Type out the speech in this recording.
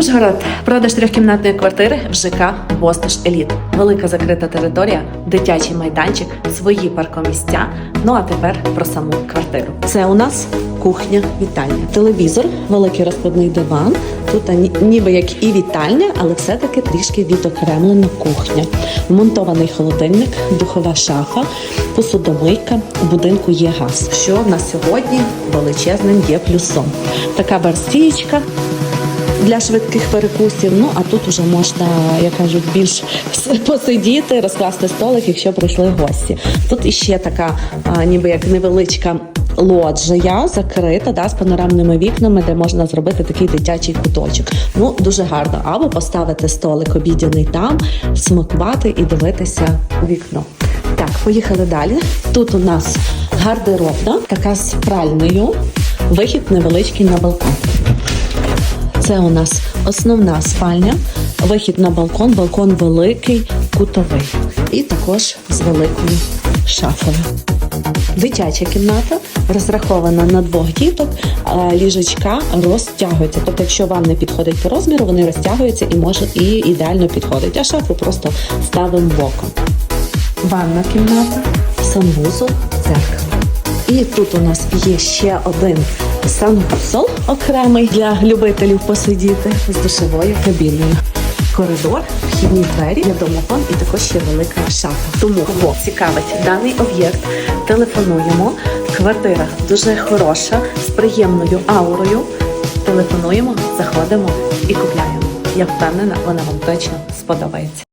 Ужгород, продаж трьохкімнатної квартири в ЖК Востош Еліт. Велика закрита територія, дитячий майданчик, свої паркомістя. Ну а тепер про саму квартиру. Це у нас кухня, вітальня. Телевізор, великий розкладний диван. Тут ніби як і вітальня, але все-таки трішки відокремлена кухня. Вмонтований холодильник, духова шафа, посудомийка. У будинку є газ. Що в нас сьогодні величезним є плюсом. Така барстієчка для швидких перекусів. Ну а тут уже можна, як кажуть, більш посидіти, розкласти столик, якщо прийшли гості. Тут іще така, ніби як невеличка. Лоджія закрита да, з панорамними вікнами, де можна зробити такий дитячий куточок. Ну дуже гарно. Або поставити столик обідяний там, смакувати і дивитися у вікно. Так, поїхали далі. Тут у нас гардеробна, така з пральною, вихід невеличкий на балкон. Це у нас основна спальня, вихід на балкон, балкон великий, кутовий. І також з великою шафою. Дитяча кімната розрахована на двох діток, ліжечка розтягуються. Тобто, якщо вам не підходить по розміру, вони розтягуються і може і ідеально підходить. А шафу просто ставимо боком. Ванна кімната, санвузол, дзеркало. І тут у нас є ще один санвузол окремий для любителів посидіти з душовою кабіною. Коридор, вхідні двері, є домофон і також ще велика шафа. Тому кого цікавить даний об'єкт, телефонуємо. Квартира дуже хороша, з приємною аурою. Телефонуємо, заходимо і купляємо. Я впевнена, вона вам точно сподобається.